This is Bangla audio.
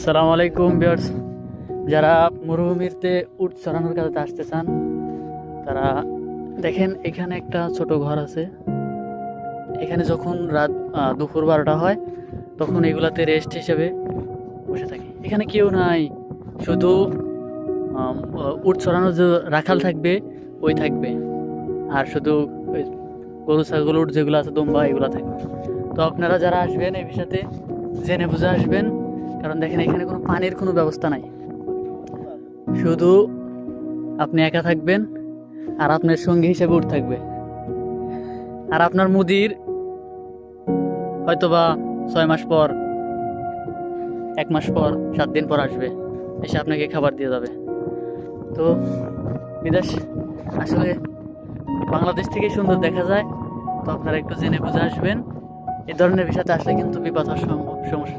সালাম আলাইকুম বিয়ার্স যারা মরুভূমিতে উট চড়ানোর কাছে আসতে চান, তারা দেখেন এখানে একটা ছোট ঘর আছে। এখানে যখন রাত দুপুর বারোটা হয়, তখন এগুলাতে রেস্ট হিসেবে বসে থাকি। এখানে কেউ নাই, শুধু উট চড়ানোর যে রাখাল থাকবে, ওই থাকবে। আর শুধু ওই গরু, ছাগল, উট যেগুলো আছে, দম্বা, এগুলো থাকবে। তো আপনারা যারা আসবেন এই বিষয়তে, জেনে বুঝে আসবেন। কারণ দেখেন, এখানে কোনো পানির কোনো ব্যবস্থা নাই। শুধু আপনি একা থাকবেন আর আপনার সঙ্গী হিসেবে উঠ থাকবে। আর আপনার মুদির হয়তোবা ছয় মাস পর, এক মাস পর, সাত দিন পর আসবে, এসে আপনাকে খাবার দিয়ে যাবে। তো বিদেশ, আসলে বাংলাদেশ থেকে সুন্দর দেখা যায়, তো আপনারা একটু জেনে বুঝে আসবেন। এই ধরনের বিষয়তে আসলে কিন্তু বিপদ হওয়ার সম্ভব সমস্যা